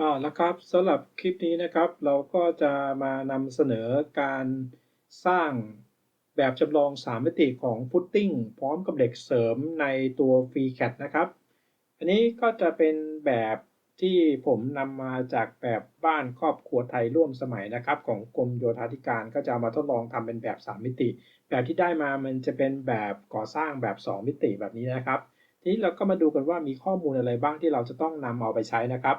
อ่าแล้วครับสำหรับคลิปนี้นะครับ เราก็จะมานำเสนอการสร้างแบบจำลอง3มิติของฟุตติ้งพร้อมกับเหล็กเสริมในตัว FreeCAD นะครับ อันนี้ก็จะเป็นแบบที่ผมนำมาจากแบบบ้านครอบครัวไทยร่วมสมัยนะครับ ของกรมโยธาธิการก็จะามาทดลองทำเป็นแบบ3มิติ แบบที่ได้มามันจะเป็นแบบก่อสร้างแบบ2มิติแบบนี้นะครับ ทีนี้เราก็มาดูกันว่ามีข้อมูลอะไรบ้างที่เราจะต้องนำเอาไปใช้นะครับ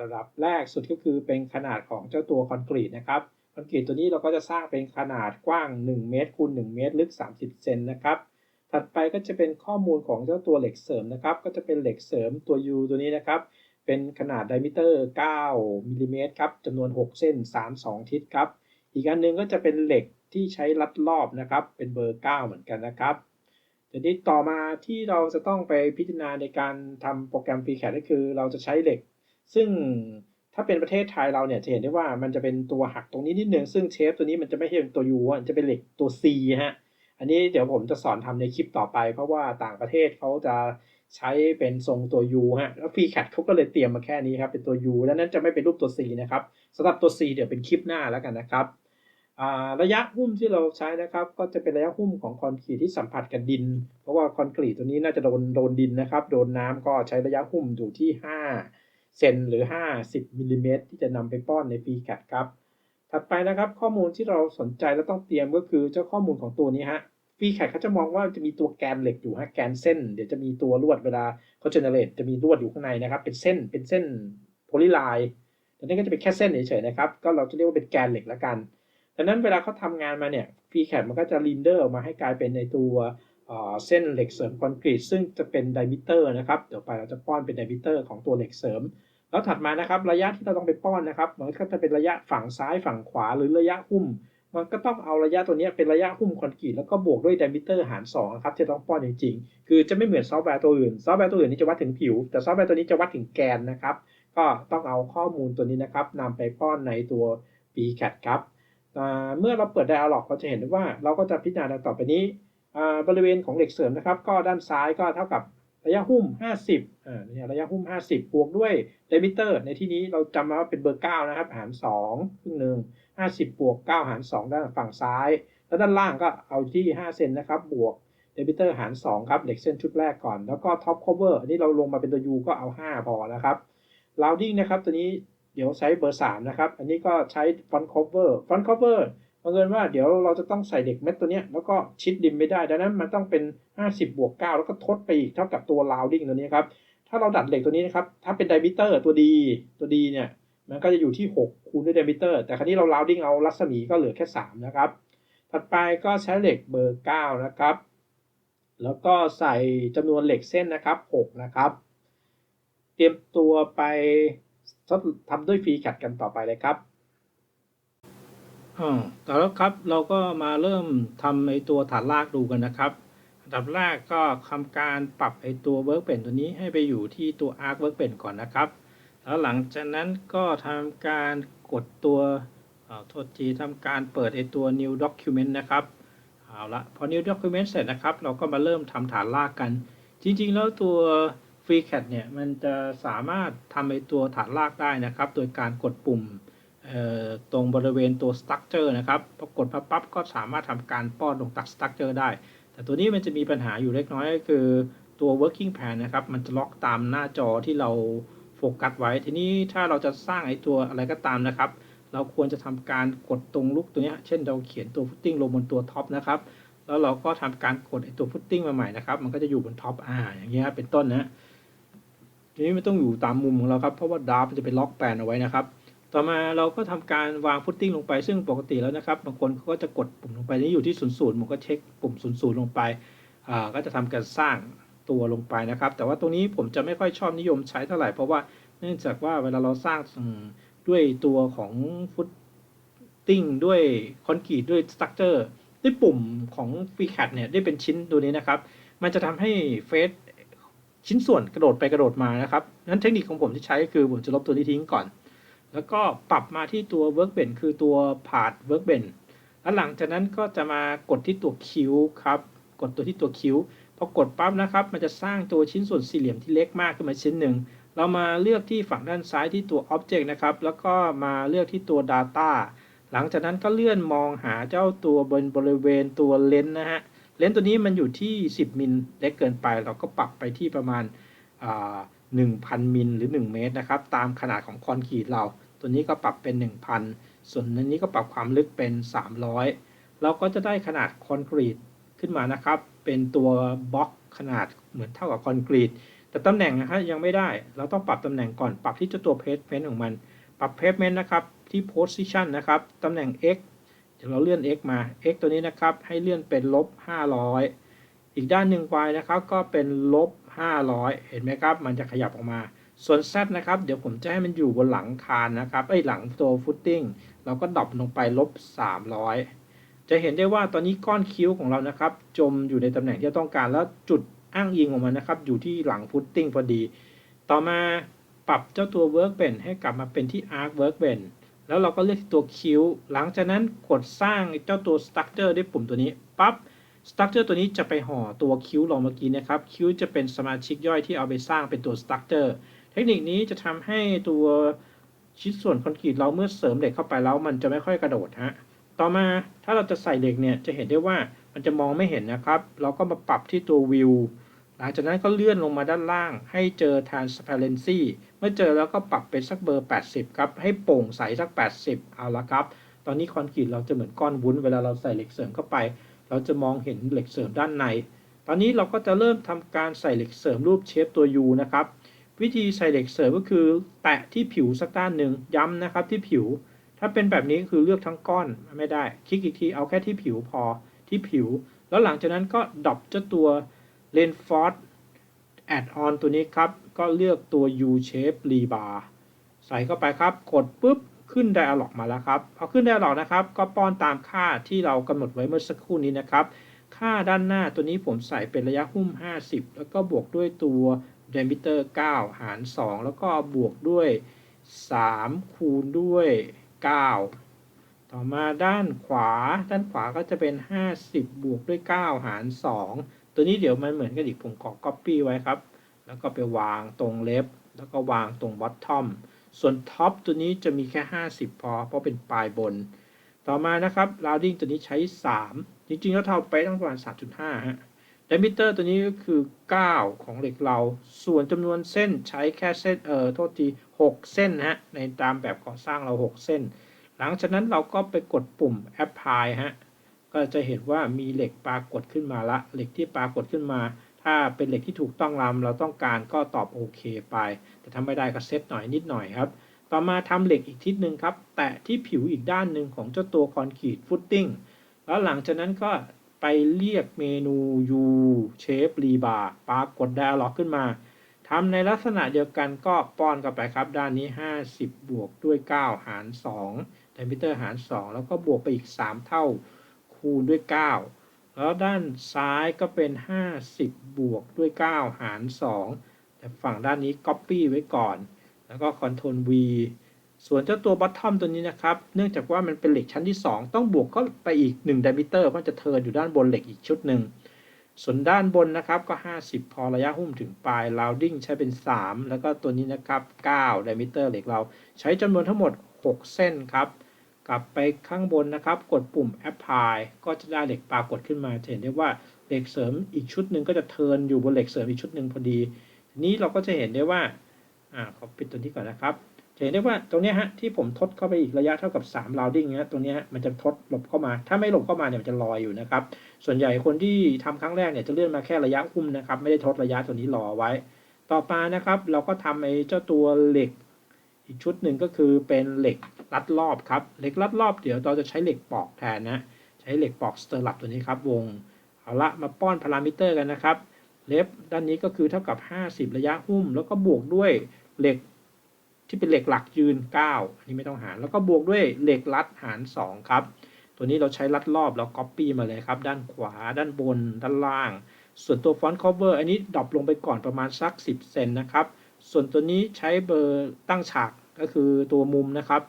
ระดับแรกสุดก็คือเป็นขนาดของเจ้าตัวคอนกรีตนะครับคอนกรีตตัวนี้เราก็จะสร้างเป็นขนาดกว้าง 1 เมตรคูณ1เมตร ลึก 30 เซนนะครับ ถัดไปก็จะเป็นข้อมูลของเจ้าตัวเหล็กเสริมนะครับ ก็จะเป็นเหล็กเสริมตัว U ตัวนี้นะครับ เป็นขนาดไดมิเตอร์ 9มิลลิเมตรครับจำนวน 6 เส้น 3 2 ทิศครับ อีกอันหนึงก็จะเป็นเหล็กที่ใช้รัดรอบนะครับ เป็นเบอร์ 9 เหมือนกันนะครับทีนี้ต่อมาที่เราจะต้องไปพิจารณาในการทำโปรแกรม FreeCAD ก็คือ เราจะใช้เหล็ก ซึ่งถ้าเป็นประเทศไทยเราเนี่ยจะเห็นได้ว่ามันจะเป็นตัวหักตรงนี้นิดนึงซึ่งเชฟตัวนี้มันจะไม่ใช่เป็นตัว U อะจะเป็นเหล็กตัว C ฮะ อันนี้เดี๋ยวผมจะสอนทำในคลิปต่อไป เพราะว่าต่างประเทศเขาจะใช้เป็นทรงตัว U ฮะ แล้ว FreeCAD เขาก็เลยเตรียมมาแค่นี้ครับ เป็นตัว U แล้วนั้นจะไม่เป็นรูปตัว C นะครับสำหรับตัว C เดี๋ยวเป็นคลิปหน้าแล้วกันนะครับระยะหุ้มที่เราใช้นะครับ ก็จะเป็นระยะหุ้มของคอนกรีตที่สัมผัสกับดิน เพราะว่าคอนกรีตตัวนี้น่าจะโดนโดนดินนะครับ โดนน้ำก็ใช้ระยะหุ้มอยู่ที่ 5 เซนหรือ 50มิลลิเมตรที่จะนำไปป้อนใน FreeCAD ครับถัดไปนะครับข้อมูลที่เราสนใจและต้องเตรียมก็คือเจ้าข้อมูลของตัวนี้ฮะ FreeCAD เขาจะมองว่าจะมีตัวแกนเหล็กอยู่ฮะแกนเส้น เดี๋ยวจะมีตัวลวดเวลาเขาเจเนเรตจะมีลวดอยู่ข้างในนะครับ เป็นเส้นเป็นเส้นโพลีไลน์แต่นี่ก็จะเป็นแค่เส้นเฉยๆนะครับ ก็เราจะเรียกว่าเป็นแกนเหล็กละกันดังนั้นเวลาเขาทำงานมาเนี่ย FreeCAD มันก็จะรินเดอร์ออกมาให้กลายเป็นในตัว เส้นเหล็กเสริมคอนกรีตซึ่งจะเป็นไดมิเตอร์นะครับเดี๋ยวไปเราจะป้อนเป็นไดมิเตอร์ของตัวเหล็กเสริม แล้วถัดมานะครับระยะที่เราต้องไปป้อนนะครับมันก็จะเป็นระยะฝั่งซ้ายฝั่งขวาหรือระยะหุ้ม มันก็ต้องเอาระยะตัวนี้เป็นระยะหุ้มคอนกรีตแล้วก็บวกด้วยไดมิเตอร์หาร2นะครับที่ต้องป้อนจริงๆ คือจะไม่เหมือนซอฟต์แวร์ตัวอื่นซอฟต์แวร์ตัวอื่นนี่จะวัดถึงผิว แต่ซอฟต์แวร์ตัวนี้จะวัดถึงแกนนะครับก็ต้องเอาข้อมูลตัวนี้นะครับนำไปป้อนในตัว FreeCAD ครับเมื่อเราเปิด Dialog เราจะเห็นได้ว่าเราก็จะพิจารณาต่อไปนี้ บริเวณของเหล็กเสริมนะครับ ก็ด้านซ้ายก็เท่ากับระยะหุ้ม 50อ่าเนี่ยระยะหุ้ม 50 บวกด้วยเดมิเตอร์ ในที่นี้เราจำมาว่าเป็นเบอร์ 9 นะครับ หาร2ครึ่งหนึ่ง50 บวก 9 หาร 2 ด้านฝั่งซ้าย แล้วด้านล่างก็เอาที่ 5 เซนนะครับ บวกเดมิเตอร์หาร 2 ครับ เหล็กเส้นชุดแรกก่อน แล้วก็ท็อป cover อันนี้เราลงมาเป็นตัว U ก็เอา 5 พอนะครับ rounding นะครับ ตัวนี้เดี๋ยวใช้เบอร์ 3 นะครับ อันนี้ก็ใช้ front cover front cover บังเอิญว่าเดี๋ยวเราจะต้องใส่เด็กเม็ดตัวนี้แล้วก็ชิดดิมไม่ได้ ดังนั้นมันต้องเป็น 50 บวก 9 แล้วก็ทดไปอีกเท่ากับตัว rounding ตัวนี้ครับ ถ้าเราดัดเหล็กตัวนี้นะครับ ถ้าเป็นไดมิเตอร์ตัวดีตัวดีเนี่ย มันก็จะอยู่ที่ 6 คูณด้วยไดมิเตอร์ แต่ครั้นี้เรา rounding เอารัศมีก็เหลือแค่ 3 นะครับ ถัดไปก็ใช้เหล็กเบอร์ 9 นะครับ แล้วก็ใส่จำนวนเหล็กเส้นนะครับ 6 นะครับ เตรียมตัวไปทำด้วยฟรีขัดกันต่อไปเลยครับ อ่าแต่แล้วครับเราก็มาเริ่มทำไอตัวฐานรากดูกันนะครับ อันดับแรกก็ทำการปรับไอตัว workbench ตัวนี้ให้ไปอยู่ที่ตัว arc workbench ก่อนนะครับ แล้วหลังจากนั้นก็ทำการกดตัวโทษทีทำการเปิดไอตัว new document นะครับเอาละพอ new document เสร็จนะครับ เราก็มาเริ่มทำฐานรากกัน จริงๆ แล้วตัว FreeCAD เนี่ยมันจะสามารถทำไอตัวฐานรากได้นะครับ โดยการกดปุ่ม ตรงบริเวณตัว structure นะครับพอกดปั๊บก็สามารถทำการป้อนลงตัด structure ได้ แต่ตัวนี้มันจะมีปัญหาอยู่เล็กน้อยก็คือตัว working plan นะครับ มันจะล็อกตามหน้าจอที่เราโฟกัสไว้ ทีนี้ถ้าเราจะสร้างไอ้ตัวอะไรก็ตามนะครับ เราควรจะทำการกดตรงลูกตัวนี้เช่นเราเขียนตัว footing ลงบนตัวท็อปนะครับ แล้วเราก็ทำการกดไอ้ตัว footing มาใหม่นะครับ มันก็จะอยู่บนท็อปอ่าอย่างเงี้ยเป็นต้นนะทีนี้ไม่ต้องอยู่ตามมุมของเราครับ เพราะว่าดาร์มันจะเป็นล็อกแปนเอาไว้นะครับ ต่อมาเราก็ทำการวางฟุตติ้งลงไป ซึ่งปกติแล้วนะครับ บางคนเขาก็จะกดปุ่มลงไปนี่อยู่ที่ศูนย์ศูนย์ผมก็เช็คปุ่มศูนย์ศูนย์ลงไปอ่าก็จะทำการสร้างตัวลงไปนะครับ แต่ว่าตรงนี้ผมจะไม่ค่อยชอบนิยมใช้เท่าไหร่ เพราะว่าเนื่องจากว่าเวลาเราสร้างด้วยตัวของฟุตติ้งด้วยคอนกรีตด้วยสตั๊กเจอร์ด้วยปุ่มของฟีแคดเนี่ยได้เป็นชิ้นตัวนี้นะครับ มันจะทำให้เฟสชิ้นส่วนกระโดดไปกระโดดมานะครับนั้นเทคนิคของผมที่ใช้คือผมจะลบตัวนี้ทิ้งก่อน แล้วก็ปรับมาที่ตัว workbench คือตัว part workbench แล้วหลังจากนั้นก็จะมากดที่ตัวคิ้วครับ กดตัวที่ตัวคิ้วพอกดปั๊บนะครับ มันจะสร้างตัวชิ้นส่วนสี่เหลี่ยมที่เล็กมากขึ้นมาชิ้นหนึ่ง เรามาเลือกที่ฝั่งด้านซ้ายที่ตัว Object นะครับ แล้วก็มาเลือกที่ตัว Data หลังจากนั้นก็เลื่อนมองหาเจ้าตัวบนบริเวณตัวเลนส์นะฮะ เลนส์ตัวนี้มันอยู่ที่ 10 มิลเล็กเกินไป เราก็ปรับไปที่ประมาณ1,000 มิลหรือ 1 เมตรนะครับ ตามขนาดของคอนกรีตเรา ตัวนี้ก็ปรับเป็น 1,000 ส่วนนนี้ก็ปรับความลึกเป็น 300 เราก็จะได้ขนาดคอนกรีตขึ้นมานะครับ เป็นตัวบล็อกขนาดเหมือนเท่ากับคอนกรีต แต่ตำแหน่งนะฮะยังไม่ได้ เราต้องปรับตำแหน่งก่อน ปรับที่ตัว pavement ของมัน ปรับ pavement นะครับที่ position นะครับ ตำแหน่ง x เดี๋ยวเราเลื่อน x มา x ตัวนี้นะครับ ให้เลื่อนเป็นลบ 500 อีกด้านหนึ่ง y นะครับ ก็เป็นลบ 500 เห็นไหมครับ มันจะขยับออกมา ส่วน z นะครับ เดี๋ยวผมจะให้มันอยู่บนหลังคานนะครับไอ้หลังตัว footing เราก็ดรอปลงไปลบ 300 จะเห็นได้ว่าตอนนี้ก้อนคิ้วของเรานะครับ จมอยู่ในตำแหน่งที่เราต้องการแล้วจุดอ้างอิงของมันนะครับ อยู่ที่หลัง footing พอดี ต่อมาปรับเจ้าตัว workbench ให้กลับมาเป็นที่ arc workbench แล้วเราก็เลือกตัวคิ้ว หลังจากนั้นกดสร้างเจ้าตัว structure ด้วยปุ่มตัวนี้ปั๊บ structure ตัวนี้จะไปห่อตัวคิ้วเราเมื่อกี้นะครับ คิ้วจะเป็นสมาชิกย่อยที่เอาไปสร้างเป็นตัว structure เทคนิคนี้จะทำให้ตัวชิ้นส่วนคอนกรีตเราเมื่อเสริมเหล็กเข้าไปแล้วมันจะไม่ค่อยกระโดดฮะ ต่อมาถ้าเราจะใส่เหล็กเนี่ยจะเห็นได้ว่ามันจะมองไม่เห็นนะครับ เราก็มาปรับที่ตัววิวหลังจากนั้นก็เลื่อนลงมาด้านล่าง ให้เจอ transparency เมื่อเจอแล้วก็ปรับเป็นสักเบอร์ 80 ครับ ให้โปร่งใสสัก 80 เอาละครับ ตอนนี้คอนกรีตเราจะเหมือนก้อนวุ้น เวลาเราใส่เหล็กเสริมเข้าไป เราจะมองเห็นเหล็กเสริมด้านใน ตอนนี้เราก็จะเริ่มทำการใส่เหล็กเสริมรูปเชฟตัว U นะครับ วิธีใส่เหล็กเสริมก็คือ แตะที่ผิวสักด้านหนึ่งย้ำนะครับที่ผิว ถ้าเป็นแบบนี้คือเลือกทั้งก้อนไม่ได้ คลิกอีกทีเอาแค่ที่ผิวพอที่ผิว แล้วหลังจากนั้นก็ดรอปเจ้าตัว Reinforce Add on ตัวนี้ครับ ก็เลือกตัว U shape rebar ใส่เข้าไปครับ กดปุ๊บขึ้น dialog มาแล้วครับพอขึ้น dialog นะครับ ก็ป้อนตามค่าที่เรากำหนดไว้เมื่อสักครู่นี้นะครับ ค่าด้านหน้าตัวนี้ผมใส่เป็นระยะหุ้ม 50 แล้วก็บวกด้วยตัว diameter 9หาร 2 แล้วก็บวกด้วย 3 คูณด้วย 9 ต่อมาด้านขวา ด้านขวาก็จะเป็น 50 บวกด้วย 9 หาร 2 ตัวนี้เดี๋ยวมันเหมือนกันอีกผมขอ copy ไว้ครับ แล้วก็ไปวางตรงเล็บ แล้วก็วางตรง bottom ส่วนท็อปตัวนี้จะมีแค่ 50 พอ เพราะเป็นปลายบน ต่อมานะครับ rounding ตัวนี้ใช้ 3 จริงๆแล้วเท่าไปต้องประมาณ3.5ฮะ diameter ตัวนี้ก็คือ 9 ของเหล็กเรา ส่วนจำนวนเส้นใช้แค่เส้นเอ่อโทษที 6 เส้นนะฮะ ในตามแบบก่อสร้างเรา 6 เส้น หลังจากนั้นเราก็ไปกดปุ่ม apply ฮะ ก็จะเห็นว่ามีเหล็กปรากฏขึ้นมาละ เหล็กที่ปรากฏขึ้นมา ถ้าเป็นเหล็กที่ถูกต้องลำเราต้องการก็ตอบโอเคไป แต่ถ้าไม่ได้ก็เซตหน่อยนิดหน่อยครับ ต่อมาทำเหล็กอีกทิศหนึ่งครับ แตะที่ผิวอีกด้านหนึ่งของเจ้าตัวคอนกรีตฟุตติ้ง แล้วหลังจากนั้นก็ ไปเรียกเมนู U Shape Rebar ปรากฏ dialog ขึ้นมาทำในลักษณะเดียวกันก็ป้อนเข้าไปครับ ด้านนี้ 50 บวกด้วย 9 หาร2 diameter หาร 2 แล้วก็บวกไปอีก 3 เท่าคูณด้วย 9 แล้วด้านซ้ายก็เป็น 50 บวกด้วย 9 หาร 2 แต่ฝั่งด้านนี้ Copy ไว้ก่อน แล้วก็ Ctrl V ส่วนเจ้าตัว bottom ตัวนี้นะครับ เนื่องจากว่ามันเป็นเหล็กชั้นที่ 2 ต้องบวกเข้าไปอีก1 diameter เพราะจะเทินอยู่ด้านบนเหล็กอีกชุดหนึ่ง ส่วนด้านบนนะครับก็ 50 พอระยะหุ้มถึงปลาย rounding ใช้เป็น 3 แล้วก็ตัวนี้นะครับ9 diameter เหล็กเรา ใช้จำนวนทั้งหมด 6 เส้นครับ กลับไปข้างบนนะครับ กดปุ่ม apply ก็จะได้เหล็กปรากฏขึ้นมาจะเห็นได้ว่าเหล็กเสริมอีกชุดหนึ่งก็จะเทินอยู่บนเหล็กเสริมอีกชุดหนึ่งพอดีทีนี้เราก็จะเห็นได้ว่าอ่าขอปิดตัวนี้ก่อนนะครับ จะเห็นได้ว่าตรงนี้ฮะที่ผมทดเข้าไปอีกระยะเท่ากับ3 rounding นะตรงเนี้ยฮะมันจะทดหลบเข้ามา ถ้าไม่หลบเข้ามาเนี่ยมันจะลอยอยู่นะครับ ส่วนใหญ่คนที่ทำครั้งแรกเนี่ยจะเลื่อนมาแค่ระยะหุ้มนะครับ ไม่ได้ทดระยะตัวนี้รอไว้ ต่อมานะครับ เราก็ทำไอ้เจ้าตัวเหล็ก อีกชุดหนึ่งก็คือเป็นเหล็กรัดรอบครับ เหล็กรัดรอบเดี๋ยวเราจะใช้เหล็กปอกแทนนะ ใช้เหล็กปอกสเตอร์ลับตัวนี้ครับ วง เอาละมาป้อนพารามิเตอร์กันนะครับ เล็บด้านนี้ก็คือเท่ากับ 50 ระยะหุ้ม แล้วก็บวกด้วยเหล็ก ที่เป็นเหล็กหลักยืน 9 อันนี้ไม่ต้องหาร แล้วก็บวกด้วยเหล็กรัดหาร 2 ครับ ตัวนี้เราใช้รัดรอบแล้ว copy มาเลยครับ ด้านขวา ด้านบน ด้านล่าง ส่วนตัวฟอนต์ cover อันนี้ดรอปลงไปก่อนประมาณสัก 10 เซนนะครับ ส่วนตัวนี้ใช้เบอร์ตั้งฉากก็คือตัวมุมนะครับ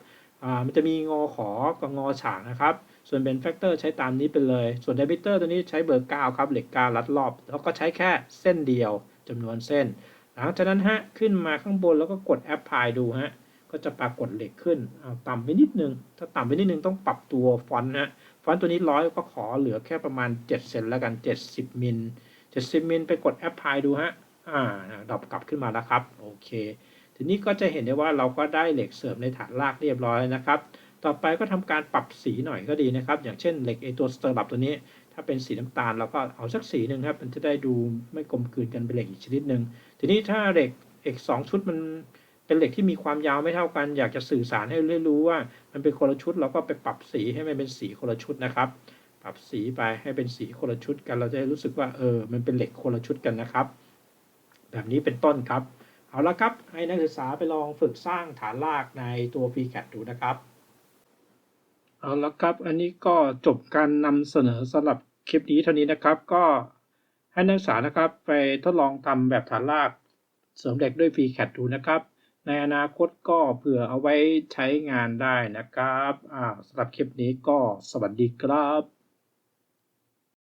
อ่ามันจะมีงอขอกับงอฉากนะครับ ส่วนเป็นแฟกเตอร์ใช้ตามนี้ไปเลย ส่วน diameter ตัวนี้ใช้เบอร์ 9 ครับ เหล็กการัดรอบ แล้วก็ใช้แค่เส้นเดียวจำนวนเส้น หลังจากนั้นฮะขึ้นมาข้างบนแล้วก็กดแอปพลายดูฮะก็จะปรากฏเหล็กขึ้นเอาต่ำไปนิดนึง ถ้าต่ำไปนิดนึงต้องปรับตัวฟอนต์นะฟอนต์ตัวนี้ร้อยก็ขอเหลือแค่ประมาณ 7 เซนแล้วกัน 70 มิล 70 มิลไปกดแอปพลายดูฮะอ่าดรอปกลับขึ้นมาแล้วครับ โอเค ทีนี้ก็จะเห็นได้ว่าเราก็ได้เหล็กเสริมในฐานรากเรียบร้อยนะครับ ต่อไปก็ทำการปรับสีหน่อยก็ดีนะครับ อย่างเช่นเหล็กไอตัวสเตอร์ลับตัวนี้ ถ้าเป็นสีน้ำตาลเราก็เอาสักสีหนึ่งครับ มันจะได้ดูไม่กลมกลืนกันเป็นเหล็กอีกชนิดหนึ่งทีนี้ถ้าเหล็กเอกสองชุดมันเป็นเหล็กที่มีความยาวไม่เท่ากัน อยากจะสื่อสารให้ได้รู้ว่า มันเป็นคนละชุด เราก็ไปปรับสีให้มันเป็นสีคนละชุดนะครับ ปรับสีไปให้เป็นสีคนละชุดกัน เราจะรู้สึกว่าเออ มันเป็นเหล็กคนละชุดกันนะครับ แบบนี้เป็นต้นครับ เอาละครับ ให้นักศึกษาไปลองฝึกสร้างฐานรากในตัว FreeCAD ดูนะครับ เอาละครับ อันนี้ก็จบการนำเสนอสำหรับคลิปนี้เท่านี้นะครับ ก็ให้นักศึกษานะครับไปทดลองทำแบบฐานรากเสริมเด็กด้วย FreeCAD ดูนะครับ ในอนาคตก็เผื่อเอาไว้ใช้งานได้นะครับสำหรับคลิปนี้ก็สวัสดีครับ